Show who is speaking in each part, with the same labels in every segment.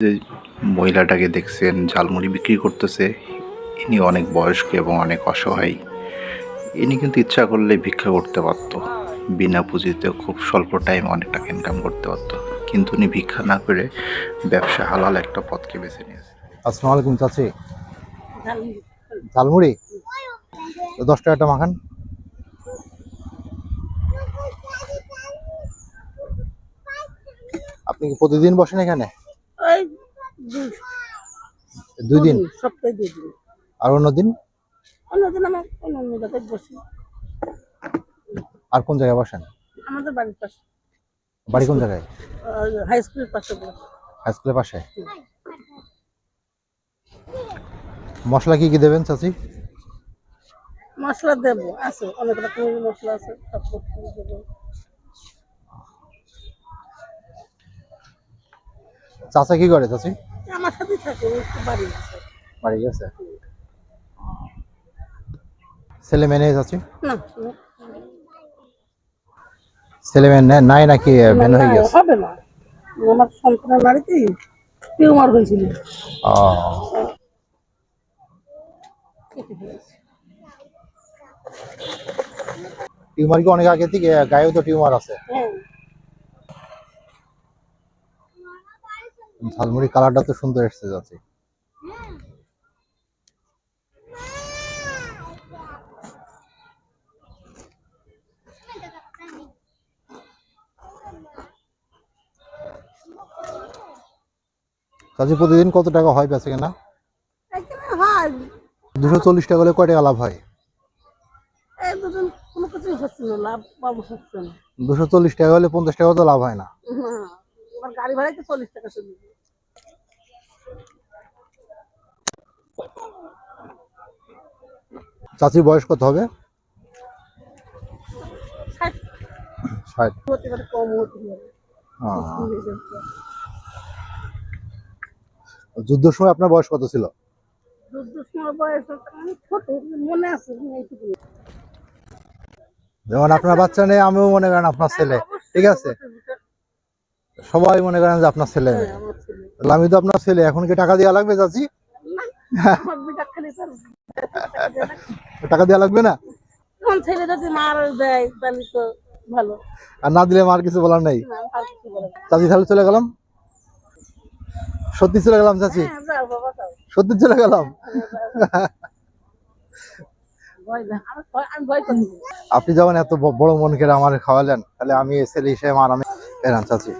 Speaker 1: যে মহিলাটাকে দেখছেন ঝালমুড়ি বিক্রি করতেছে ইনি অনেক বয়স্ক এবং অনেক অসহায়। ইনি কিন্তু ইচ্ছা করলে ভিক্ষা করতে পারতো। বিনা পুঁজিতে খুব স্বল্প টাইম অনেক টাকা ইনকাম করতে পারতো। কিন্তু উনি ভিক্ষা না করে ব্যবসা হালাল একটা পথকে বেছে নিয়েছে।
Speaker 2: আসসালামু আলাইকুম চাচি। ঝালমুড়ি। দশ টাকাটা মাখান। আপনি কি প্রতিদিন বসেন এখানে?
Speaker 3: দুই-
Speaker 2: দিন?
Speaker 3: সপ্তাহে দুই দিন।
Speaker 2: আর অন্য দিন?
Speaker 3: অন্যদিন আমার অন্য অন্য জায়গায় বসি।
Speaker 2: আর কোন জায়গায় বসেন?
Speaker 3: আমাদের বাড়ির পাশে।
Speaker 2: বাড়ি কোন জায়গায়?
Speaker 3: হাই স্কুলের পাশে
Speaker 2: হাই স্কুলের পাশে? মশলা কি কি দেবেন চাচি?
Speaker 3: মশলা দেবো আছে অনেক রকমের মশলা আছে সব
Speaker 2: চাচা কি করে চাচি?
Speaker 3: থাকে একটু বাড়ি আছে
Speaker 2: বাড়ি গেছে? ছেলে মেয়ে নেই চাচি?
Speaker 3: না।
Speaker 2: ছেলে মেয়ে নাই নাকি মেন হয়ে গেছে?
Speaker 3: হবে না। আমার সন্তানের বাড়িতেই টিউমার হয়েছিল।
Speaker 2: ও। টিউমার কি অনেক আগে থেকে? গায়েও তো টিউমার আছে।
Speaker 3: হ্যাঁ।
Speaker 2: ঝালমুড়ি কালারটা তো সুন্দর এসছে যাচ্ছে। চাচি প্রতিদিন কত টাকা হয় বেচে কেনা? দুশো চল্লিশ টাকা হলে কয় লাভ হয়? দুশো চল্লিশ টাকা হলে পঞ্চাশ টাকা তো লাভ হয় না।
Speaker 3: হ্যাঁ এবার গাড়ি ভাড়াই তো চল্লিশ টাকা চলে
Speaker 2: চাচির বয়স কত হবে?
Speaker 3: ষাট। কম হতে
Speaker 2: যুদ্ধের সময় আপনার বয়স কত ছিল?
Speaker 3: যুদ্ধ মনে এইটুকু
Speaker 2: যেমন আপনার বাচ্চা নেই আমিও মনে করেন আপনার ছেলে। ঠিক আছে? সবাই মনে করেন যে আপনার ছেলে।
Speaker 3: আমার ছেলে।
Speaker 2: আমি তো আপনার ছেলে এখন কি টাকা দেওয়া লাগবে চাচি? টাকা দেওয়া লাগবে না?
Speaker 3: ছেলে যদি মার দেয় তাহলে তো ভালো।
Speaker 2: আর না দিলে মার কিছু বলার নেই?
Speaker 3: আর।
Speaker 2: চাচি তাহলে চলে গেলাম? সত্যি চলে গেলাম চাচি?
Speaker 3: হ্যাঁ,
Speaker 2: সত্যি চলে গেলাম। আপনি যখন এত বড় মন করে আমার খাওয়ালেন তাহলে আমি ছেলে হিসেবে আমার আমি চাচি।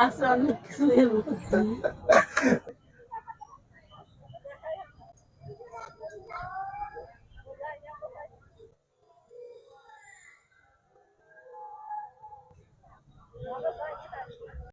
Speaker 3: Astronix Veludo.